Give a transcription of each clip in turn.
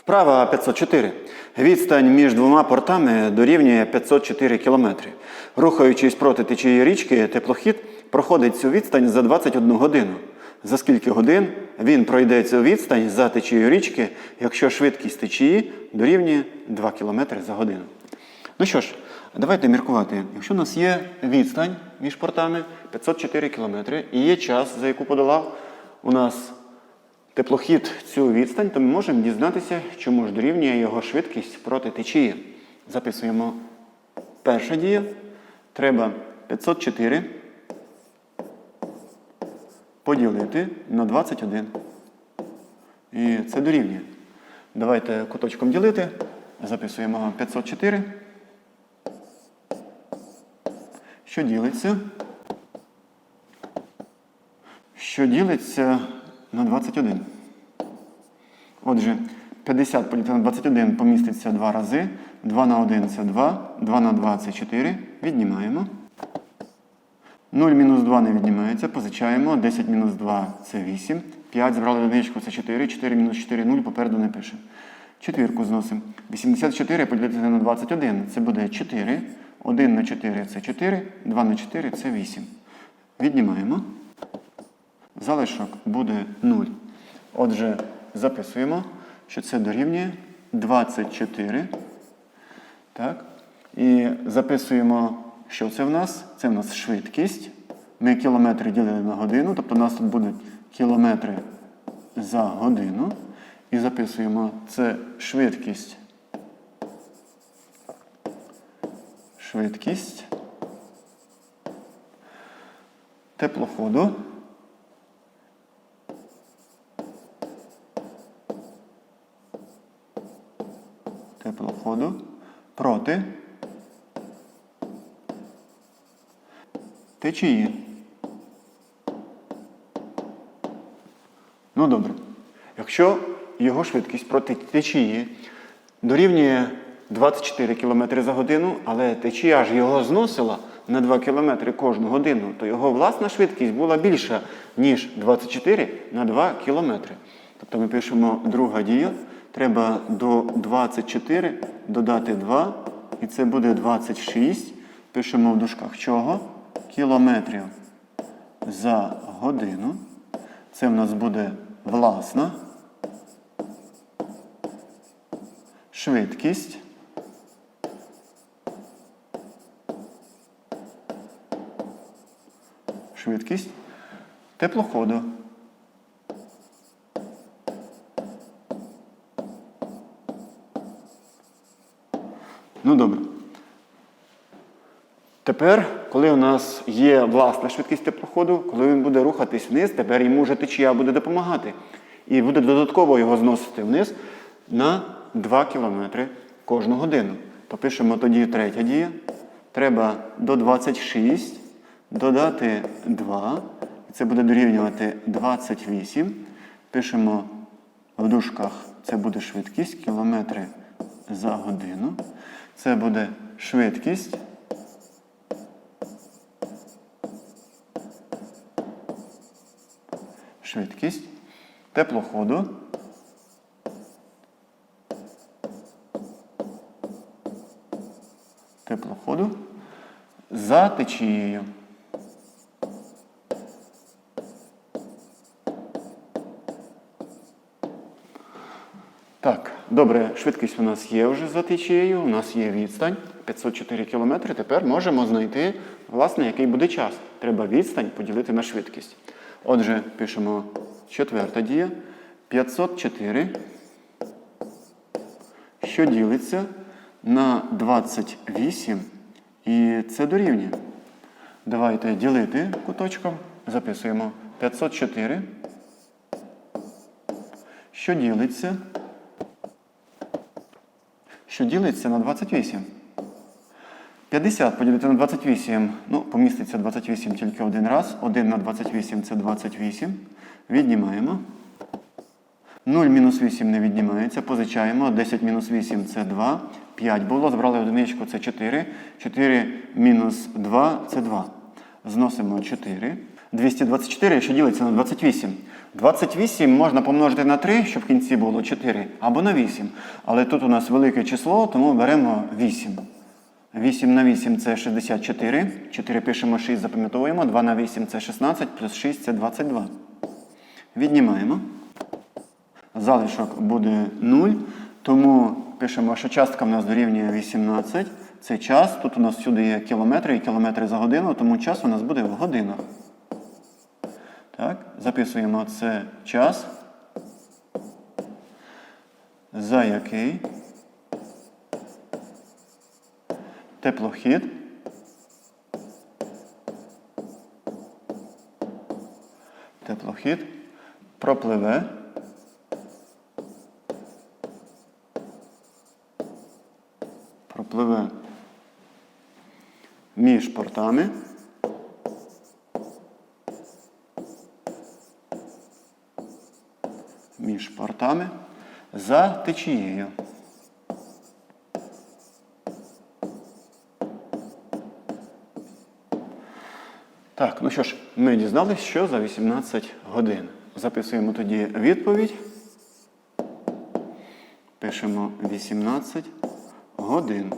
Вправа 504. Відстань між двома портами дорівнює 504 км. Рухаючись проти течії річки, теплохід проходить цю відстань за 21 годину. За скільки годин він пройде цю відстань за течією річки, якщо швидкість течії дорівнює 2 км за годину? Ну що ж, давайте міркувати. Якщо у нас є відстань між портами 504 км і є час, за яку подолав у нас теплохід цю відстань, то ми можемо дізнатися, чому ж дорівнює його швидкість проти течії. Записуємо перша дія. Треба 504 поділити на 21. І це дорівнює. Давайте куточком ділити. Записуємо 504. Що ділиться? Що ділиться на 21. Отже, 50 поділити на 21 поміститься 2 рази. 2 на 1 це 2, 2 на 2 це 4. Віднімаємо. 0 мінус 2 не віднімається, позичаємо. 10 мінус 2 це 8. 5 збрали одиничку, це 4. 4 мінус 4 0, попереду не пишемо. Четвірку зносимо. 84 поділити на 21. Це буде 4. 1 на 4 це 4. 2 на 4 це 8. Віднімаємо. Залишок буде 0. Отже, записуємо, що це дорівнює 24. Так. І записуємо, що це в нас? Це в нас швидкість. Ми кілометри ділили на годину, тобто у нас тут будуть кілометри за годину. І записуємо це швидкість. Швидкість теплоходу. Теплоходу проти течії. Ну добре. Якщо його швидкість проти течії дорівнює 24 км за годину, але течія ж його зносила на 2 км кожну годину, то його власна швидкість була більша, ніж 24 на 2 км. Тобто ми пишемо друга дія. Треба до 24 додати 2, і це буде 26. Пишемо в дужках чого? Кілометрів за годину. Це в нас буде власна швидкість. Швидкість теплоходу. Ну добре. Тепер, коли у нас є власна швидкість теплоходу, коли він буде рухатись вниз, тепер йому вже течія буде допомагати. І буде додатково його зносити вниз на 2 км кожну годину. То пишемо тоді третя дія. Треба до 26 додати 2. І це буде дорівнювати 28. Пишемо в дужках, це буде швидкість кілометри за годину. Це буде швидкість. Швидкість теплоходу. Теплоходу за течією. Так, добре, швидкість у нас є вже за течією, у нас є відстань 504 км. Тепер можемо знайти, власне, який буде час. Треба відстань поділити на швидкість. Отже, пишемо четверта дія. 504, що ділиться на 28, і це дорівнює. Давайте ділити куточком. Записуємо 504, що ділиться що ділиться на 28. 50 поділити на 28, ну, поміститься 28 тільки один раз. 1 на 28 це 28. Віднімаємо. 0 мінус 8 не віднімається. Позичаємо. 10 мінус 8 це 2. 5 було. Збрали одиничку це 4. 4 мінус 2 це 2. Зносимо 4. 224, що ділиться на 28. 28 можна помножити на 3, щоб в кінці було 4, або на 8. Але тут у нас велике число, тому беремо 8. 8 на 8 це 64. 4 пишемо 6, запам'ятовуємо. 2 на 8 це 16, плюс 6 це 22. Віднімаємо. Залишок буде 0. Тому пишемо, що частка в нас дорівнює 18. Це час. Тут у нас всюди є кілометри і кілометри за годину, тому час у нас буде в годинах. Так, записуємо це час, за який? Теплохід. Теплохід. Пропливе. Пропливе. Між портами між портами за течією. Так, ну що ж, ми дізналися, що за 18 годин. Записуємо тоді відповідь. Пишемо 18 годин.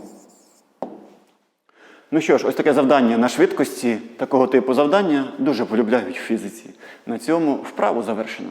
Ну що ж, ось таке завдання на швидкості. Такого типу завдання дуже полюбляють в фізиці. На цьому вправу завершено.